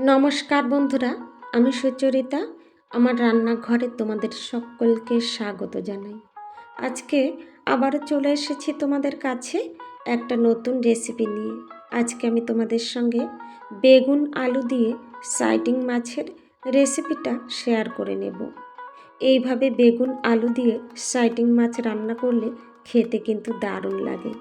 নমস্কার বন্ধুরা, আমি সুচরিতা। আমার রান্নাঘরে তোমাদের সকলকে স্বাগত জানাই। আজকে আবারও চলে এসেছি তোমাদের কাছে একটা নতুন রেসিপি নিয়ে। আজকে আমি তোমাদের সঙ্গে বেগুন, আলু দিয়ে সাইডিং মাছের রেসিপিটা শেয়ার করে নেব। এইভাবে বেগুন, আলু দিয়ে সাইডিং মাছ রান্না করলে খেতে কিন্তু দারুণ লাগে।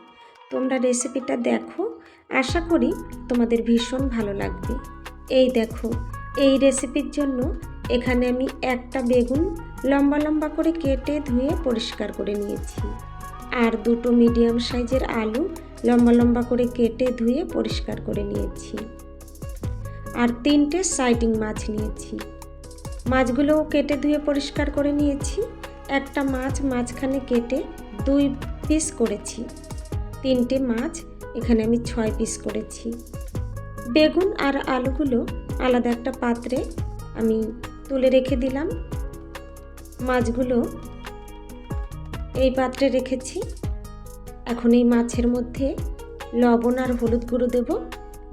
তোমরা রেসিপিটা দেখো। আশা করি তোমাদের ভীষণ ভালো লাগবে। এই দেখো, এই রেসিপির জন্য এখানে আমি একটা বেগুন লম্বা লম্বা করে কেটে ধুয়ে পরিষ্কার করে নিয়েছি। আর দুটো মিডিয়াম সাইজের আলু লম্বা লম্বা করে কেটে ধুয়ে পরিষ্কার করে নিয়েছি। আর তিনটে সাইডিং মাছ নিয়েছি। মাছগুলোও কেটে ধুয়ে পরিষ্কার করে নিয়েছি। একটা মাছ মাঝখানে কেটে দুই পিস করেছি। তিনটে মাছ এখানে আমি ছয় পিস করেছি। বেগুন আর আলুগুলো আলাদা একটা পাত্রে আমি তুলে রেখে দিলাম। মাছগুলো এই পাত্রে রেখেছি। এখন এই মাছের মধ্যে লবণ আর হলুদ গুঁড়ো দেব।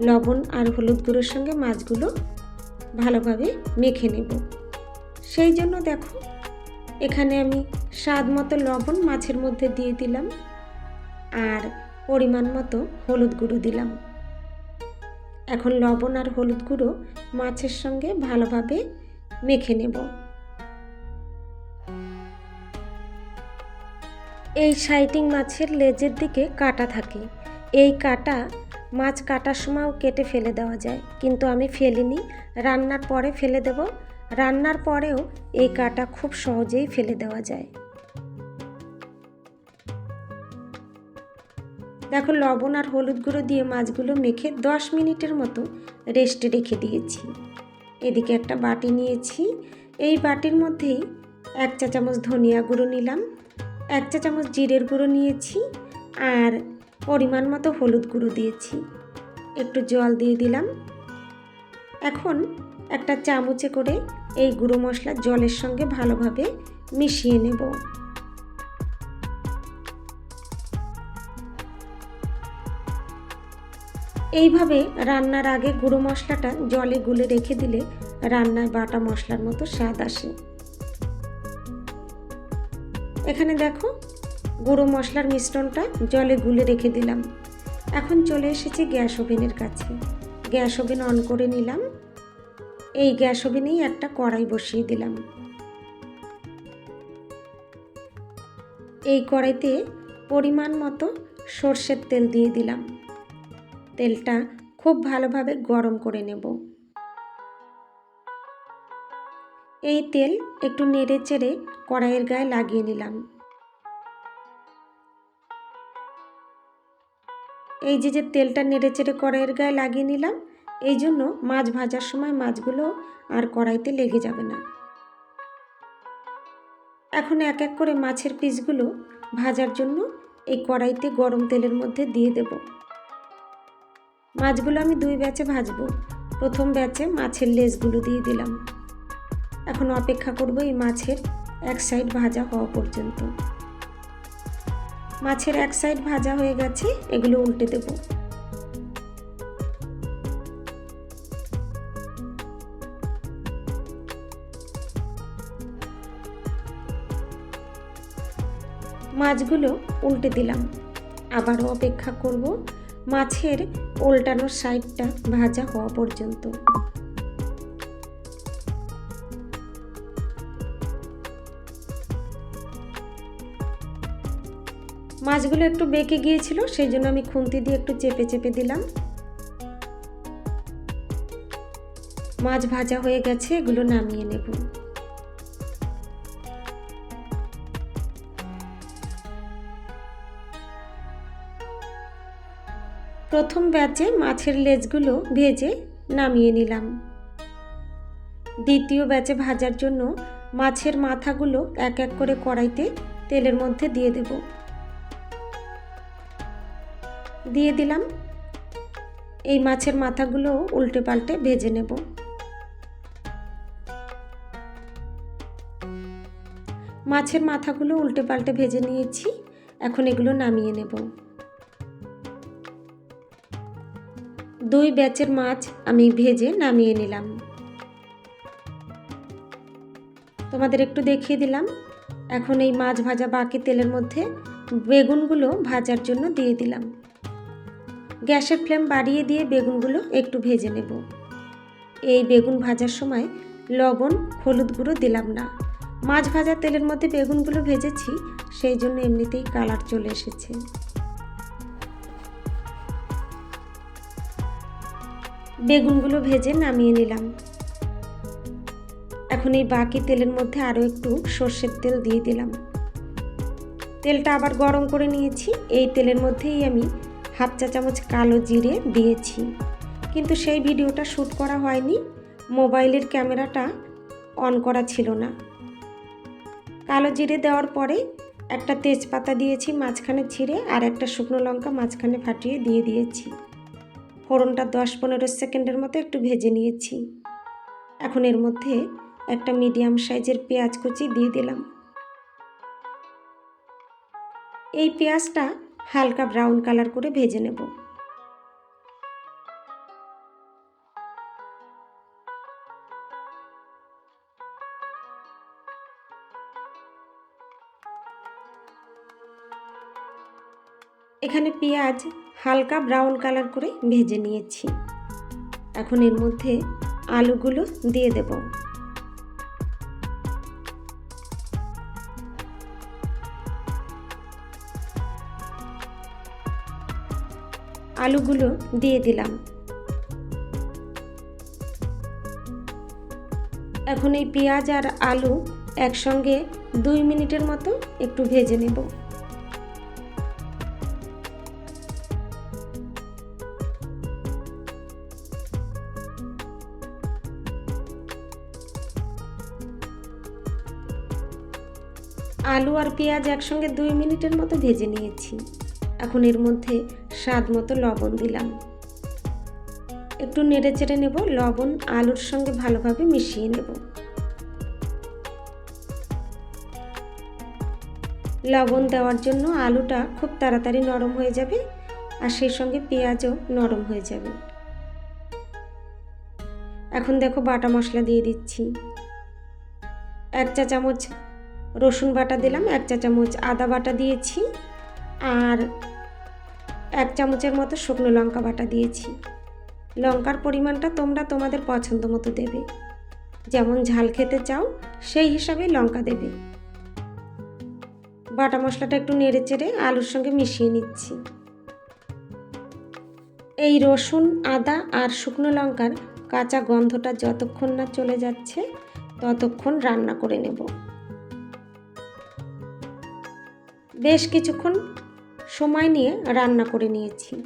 লবণ আর হলুদ গুঁড়োর সঙ্গে মাছগুলো ভালোভাবে মেখে নেব। সেই জন্য দেখো, এখানে আমি স্বাদ মতো লবণ মাছের মধ্যে দিয়ে দিলাম। আর পরিমাণ মতো হলুদ গুঁড়ো দিলাম। এখন লবণ আর হলুদ গুঁড়ো মাছের সঙ্গে ভালোভাবে মেখে নেব। এই সাইটিং মাছের লেজের দিকে কাটা থাকে। এই কাটা মাছ কাটার সময়ও কেটে ফেলে দেওয়া যায়। কিন্তু আমি ফেলিনি, রান্নার পরে ফেলে দেব। রান্নার পরেও এই কাটা খুব সহজেই ফেলে দেওয়া যায়। দেখো লবণ আর হলুদ গুঁড়ো দিয়ে মাছগুলো মেখে দশ মিনিটের মতো রেস্টে রেখে দিয়েছি। এদিকে একটা বাটি নিয়েছি। এই বাটির মধ্যেই এক চা চামচ ধনিয়া গুঁড়ো নিলাম, এক চা চামচ জিরের গুঁড়ো নিয়েছি আর পরিমাণ মতো হলুদ গুঁড়ো দিয়েছি। একটু জল দিয়ে দিলাম। এখন একটা চামচে করে এই গুঁড়ো মশলা জলের সঙ্গে ভালোভাবে মিশিয়ে নেব। এইভাবে রান্নার আগে গুঁড়ো মশলাটা জলে গুলে রেখে দিলে রান্নায় বাটা মশলার মতো স্বাদ আসে। এখানে দেখো, গুঁড়ো মশলার মিশ্রণটা জলে গুলে রেখে দিলাম। এখন চলে এসেছি গ্যাস ওভেনের কাছে। গ্যাস ওভেন অন করে নিলাম। এই গ্যাস ওভেনেই একটা কড়াই বসিয়ে দিলাম। এই কড়াইতে পরিমাণ মতো সর্ষের তেল দিয়ে দিলাম। তেলটা খুব ভালোভাবে গরম করে নেব। এই তেল একটু নেড়ে চেড়ে কড়াইয়ের গায়ে লাগিয়ে নিলাম। এই যে যে তেলটা নেড়ে চেড়ে কড়াইয়ের গায়ে লাগিয়ে নিলাম, এই জন্য মাছ ভাজার সময় মাছগুলো আর কড়াইতে লেগে যাবে না। এখন এক এক করে মাছের পিসগুলো ভাজার জন্য এই কড়াইতে গরম তেলের মধ্যে দিয়ে দেবো। মাছগুলো আমি দুই ব্যাচে ভাজবো। প্রথম ব্যাচে মাছের লেজগুলো দিয়ে দিলাম। এখন অপেক্ষা করব এই মাছের এক সাইড ভাজা হওয়া পর্যন্ত। মাছের এক সাইড ভাজা হয়ে গেছে, এগুলো উল্টে দেব। মাছগুলো উল্টে দিলাম। আবারও অপেক্ষা করব মাছের উল্টানোর সাইডটা ভাজা হওয়া পর্যন্ত। মাছগুলো একটু বেঁকে গিয়েছিল, সেই জন্য আমি খুন্তি দিয়ে একটু চেপে চেপে দিলাম। মাছ ভাজা হয়ে গেছে, এগুলো নামিয়ে নেব। প্রথম ব্যাচে মাছের লেজগুলো ভেজে নামিয়ে নিলাম। দ্বিতীয় ব্যাচে ভাজার জন্য মাছের মাথাগুলো এক এক করে কড়াইতে তেলের মধ্যে দিয়ে দেব। দিয়ে দিলাম। এই মাছের মাথাগুলো উল্টে পাল্টে ভেজে নেব। মাছের মাথাগুলো উল্টে পাল্টে ভেজে নিয়েছি। এখন এগুলো নামিয়ে নেব। দুই ব্যাচের মাছ আমি ভেজে নামিয়ে নিলাম। তোমাদের একটু দেখিয়ে দিলাম। এখন এই মাছ ভাজা বাকি তেলের মধ্যে বেগুনগুলো ভাজার জন্য দিয়ে দিলাম। গ্যাসের ফ্লেম বাড়িয়ে দিয়ে বেগুনগুলো একটু ভেজে নেব। এই বেগুন ভাজার সময় লবণ, হলুদ গুঁড়ো দিলাম না। মাছ ভাজা তেলের মধ্যে বেগুনগুলো ভেজেছি, সেই জন্য এমনিতেই কালার চলে এসেছে। বেগুনগুলো ভেজে নামিয়ে নিলাম। এখন এই বাকি তেলের মধ্যে আরও একটু সর্ষের তেল দিয়ে দিলাম। তেলটা আবার গরম করে নিয়েছি। এই তেলের মধ্যেই আমি হাফ চা চামচ কালো জিরে দিয়েছি। কিন্তু সেই ভিডিওটা শ্যুট করা হয়নি। মোবাইলের ক্যামেরাটা অন করা ছিল না। কালো জিরে দেওয়ার পরে একটা তেজপাতা দিয়েছি মাঝখানে ছিঁড়ে আর একটা শুকনো লঙ্কা মাঝখানে ফাটিয়ে দিয়ে দিয়েছি। ফোড়নটা দশ পনেরো সেকেন্ডের মতো একটু ভেজে নিয়েছি। এখন এর মধ্যে একটা মিডিয়াম সাইজের পেঁয়াজ কুচি দিয়ে দিলাম। এই পেঁয়াজটা হালকা ব্রাউন কালার করে ভেজে নেব। এখানে পেঁয়াজ হালকা ব্রাউন কালার করে ভেজে নিয়েছি। এখন এর মধ্যে আলুগুলো দিয়ে দেব। আলুগুলো দিয়ে দিলাম। এখন এই পেঁয়াজ আর আলু একসঙ্গে দুই মিনিটের মতো একটু ভেজে নেব। আলু আর পেঁয়াজ একসঙ্গে দুই মিনিটের মতো ভেজে নিয়েছি। এখন এর মধ্যে স্বাদ মতো লবণ দিলাম। একটু নেড়ে চেড়ে নেব, লবণ আলুর সঙ্গে ভালোভাবে মিশিয়ে নেব। লবণ দেওয়ার জন্য আলুটা খুব তাড়াতাড়ি নরম হয়ে যাবে আর সেই সঙ্গে পেঁয়াজও নরম হয়ে যাবে। এখন দেখো বাটা মশলা দিয়ে দিচ্ছি। এক চা চামচ রসুন বাটা দিলাম, এক চা চামচ আদা বাটা দিয়েছি আর এক চামচের মতো শুকনো লঙ্কা বাটা দিয়েছি। লঙ্কার পরিমাণটা তোমরা তোমাদের পছন্দ মতো দেবে। যেমন ঝাল খেতে চাও, সেই হিসাবে লঙ্কা দেবে। বাটা মশলাটা একটু নেড়ে চেড়ে আলুর সঙ্গে মিশিয়ে নিচ্ছি। এই রসুন, আদা আর শুকনো লঙ্কার কাঁচা গন্ধটা যতক্ষণ না চলে যাচ্ছে, ততক্ষণ রান্না করে নেব। বেশ কিছুক্ষণ সময় নিয়ে রান্না করে নিয়েছি।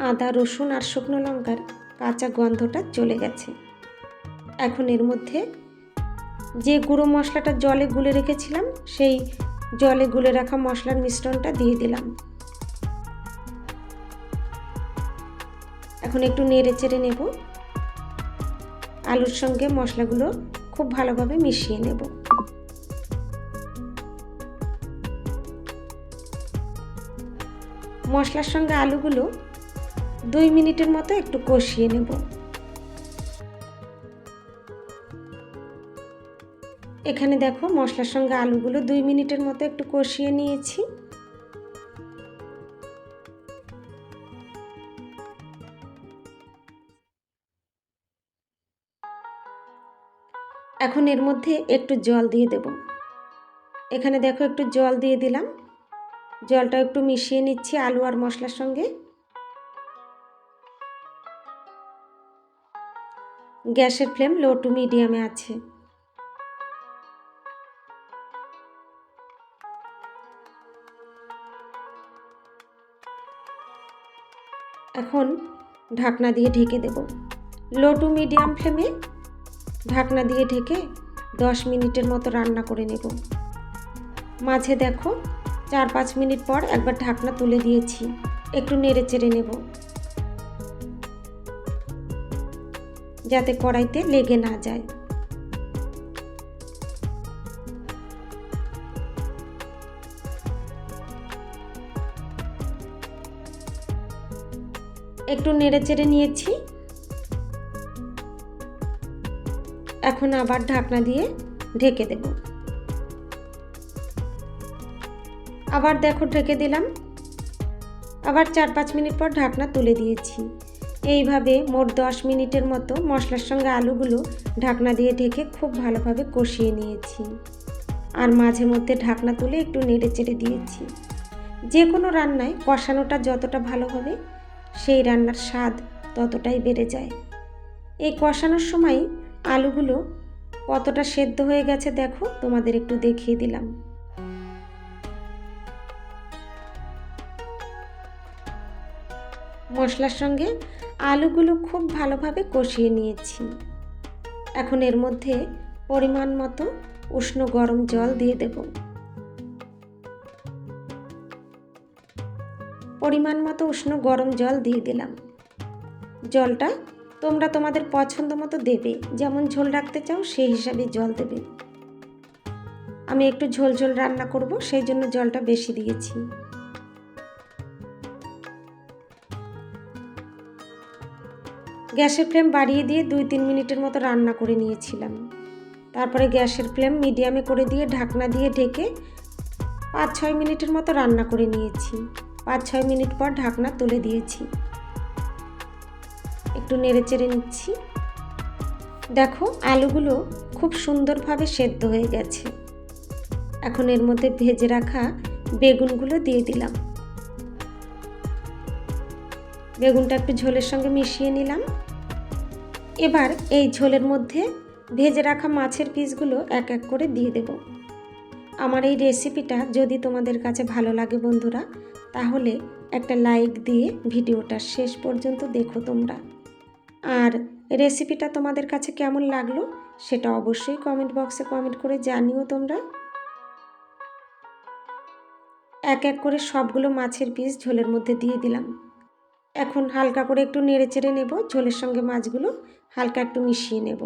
আদা, রসুন আর শুকনো লঙ্কার কাঁচা গন্ধটা চলে গেছে। এখন এর মধ্যে যে গুঁড়ো মশলাটা জলে গুলে রেখেছিলাম, সেই জলে গুলে রাখা মশলার মিশ্রণটা দিয়ে দিলাম। এখন একটু নেড়ে চেড়ে নেব। আলুর সঙ্গে মশলাগুলো খুব ভালোভাবে মিশিয়ে নেব। মশলার সঙ্গে আলুগুলো দুই মিনিটের মতো একটু কষিয়ে নেব। এখানে দেখো মশলার সঙ্গে আলুগুলো দুই মিনিটের মতো একটু কষিয়ে নিয়েছি। এখন এর মধ্যে একটু জল দিয়ে দেব। এখানে দেখো একটু জল দিয়ে দিলাম। জলটা একটু মিশিয়ে নিচ্ছি আলু আর মশলার সঙ্গে। গ্যাসের ফ্লেম লো টু মিডিয়ামে আছে। এখন ঢাকনা দিয়ে ঢেকে দেব। লো টু মিডিয়াম ফ্লেমে ঢাকনা দিয়ে ঢেকে দশ মিনিটের মতো রান্না করে নেব। মাঝে দেখো চার পাঁচ মিনিট পর একবার ঢাকনা তুলে দিয়েছি। একটু নেড়ে চেড়ে নেব। যাতে কড়াইতে লেগে না যায়। একটু নেড়ে চেড়ে নিয়েছি। এখন আবার ঢাকনা দিয়ে ঢেকে দেব। আবার দেখো ঢেকে দিলাম। আবার চার পাঁচ মিনিট পর ঢাকনা তুলে দিয়েছি। এইভাবে মোট দশ মিনিটের মতো মশলার সঙ্গে আলুগুলো ঢাকনা দিয়ে ঢেকে খুব ভালোভাবে কষিয়ে নিয়েছি। আর মাঝে মধ্যে ঢাকনা তুলে একটু নেড়ে চেড়ে দিয়েছি। যে কোনো রান্নায় কষানোটা যতটা ভালো হবে, সেই রান্নার স্বাদ ততটাই বেড়ে যায়। এই কষানোর সময় আলুগুলো কতটা সেদ্ধ হয়ে গেছে দেখো, তোমাদের একটু দেখিয়ে দিলাম। মশলার সঙ্গে আলুগুলো খুব ভালোভাবে কষিয়ে নিয়েছি। এখন এর মধ্যে পরিমাণ মতো উষ্ণ গরম জল দিয়ে দেব। পরিমাণ মতো উষ্ণ গরম জল দিয়ে দিলাম। জলটা তোমরা তোমাদের পছন্দ মতো দেবে, যেমন ঝোল রাখতে চাও সেই হিসাবে জল দেবে। আমি একটু ঝোল ঝোল রান্না করব, সেই জন্য জলটা বেশি দিয়েছি। গ্যাসের ফ্লেম বাড়িয়ে দিয়ে দুই তিন মিনিটের মতো রান্না করে নিয়েছিলাম। তারপরে গ্যাসের ফ্লেম মিডিয়ামে করে দিয়ে ঢাকনা দিয়ে ঢেকে পাঁচ ছয় মিনিটের মতো রান্না করে নিয়েছি। পাঁচ ছয় মিনিট পর ঢাকনা তুলে দিয়েছি। একটু নেড়ে চেড়ে নিচ্ছি। দেখো, আলুগুলো খুব সুন্দরভাবে সেদ্ধ হয়ে গেছে। এখন এর মধ্যে ভেজে রাখা বেগুনগুলো দিয়ে দিলাম। বেগুনটা একটু ঝোলের সঙ্গে মিশিয়ে নিলাম। এবার এই ঝোলের মধ্যে ভেজে রাখা মাছের পিসগুলো এক এক করে দিয়ে দেব। আমার এই রেসিপিটা যদি তোমাদের কাছে ভালো লাগে বন্ধুরা, তাহলে একটা লাইক দিয়ে ভিডিওটা শেষ পর্যন্ত দেখো তোমরা। আর রেসিপিটা তোমাদের কাছে কেমন লাগল সেটা অবশ্যই কমেন্ট বক্সে কমেন্ট করে জানিও তোমরা। এক এক করে সবগুলো মাছের পিস ঝোলের মধ্যে দিয়ে দিলাম। এখন হালকা করে একটু নেড়ে চেড়ে নেব। ঝোলের সঙ্গে মাছগুলো হালকা একটু মিশিয়ে নেব।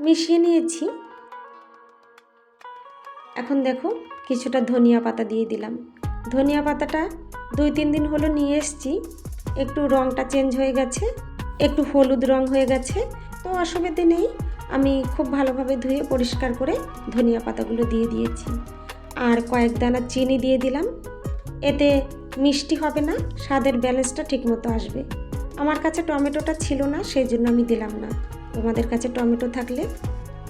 মিশিয়ে নিয়েছি। এখন দেখো কিছুটা ধনিয়া পাতা দিয়ে দিলাম। ধনিয়া পাতাটা দুই তিন দিন হলো নিয়ে এসছি। একটু রঙটা চেঞ্জ হয়ে গেছে, একটু হলুদ রং হয়ে গেছে। তো অসুবিধে নেই, আমি খুব ভালোভাবে ধুয়ে পরিষ্কার করে ধনিয়া পাতাগুলো দিয়ে দিয়েছি। আর কয়েক দানা চিনি দিয়ে দিলাম। এতে মিষ্টি হবে না, স্বাদের ব্যালেন্সটা ঠিকমতো আসবে। আমার কাছে টমেটোটা ছিল না সেই জন্য আমি দিলাম না। তোমাদের কাছে টমেটো থাকলে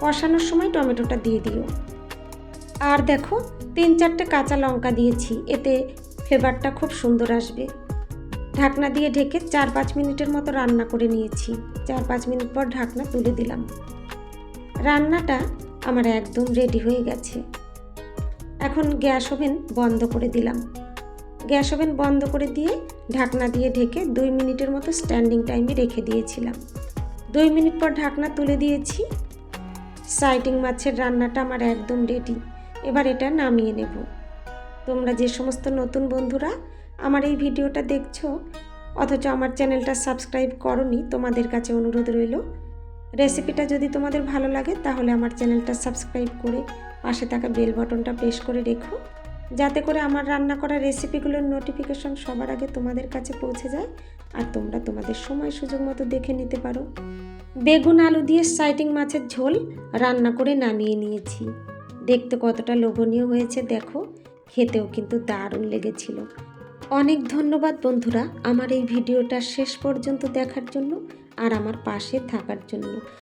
কষানোর সময় টমেটোটা দিয়ে দিও। আর দেখো, তিন চারটে কাঁচা লঙ্কা দিয়েছি, এতে ফ্লেভারটা খুব সুন্দর আসবে। ঢাকনা দিয়ে ঢেকে চার পাঁচ মিনিটের মতো রান্না করে নিয়েছি। চার পাঁচ মিনিট পর ঢাকনা তুলে দিলাম। রান্নাটা আমার একদম রেডি হয়ে গেছে। এখন গ্যাস ওভেন বন্ধ করে দিলাম। গ্যাস ওভেন বন্ধ করে দিয়ে ঢাকনা দিয়ে ঢেকে দুই মিনিটের মতো স্ট্যান্ডিং টাইমে রেখে দিয়েছিলাম। দুই মিনিট পর ঢাকনা তুলে দিয়েছি। সাইটিং মাছের রান্নাটা আমার একদম রেডি এবার এটা নামিয়ে নেব। তোমরা যে সমস্ত নতুন বন্ধুরা আমার এই ভিডিওটা দেখছ, অথচ আমার চ্যানেলটা সাবস্ক্রাইব করনি, তোমাদের কাছে অনুরোধ রইল। রেসিপিটা যদি তোমাদের ভালো লাগে, তাহলে আমার চ্যানেলটা সাবস্ক্রাইব করে পাশে থাকা বেল বটনটা প্রেস করে রেখো। যাতে করে আমার রান্না করা রেসিপিগুলোর নোটিফিকেশন সবার আগে তোমাদের কাছে পৌঁছে যায় আর তোমরা তোমাদের সময় সুযোগ মতো দেখে নিতে পারো। বেগুন আলু দিয়ে সাইটিং মাছের ঝোল রান্না করে নামিয়ে নিয়েছি। দেখতে কতটা লোভনীয় হয়েছে দেখো, খেতেও কিন্তু দারুণ লেগেছিল। অনেক ধন্যবাদ বন্ধুরা আমার এই ভিডিওটা শেষ পর্যন্ত দেখার জন্য আর আমার পাশে থাকার জন্য।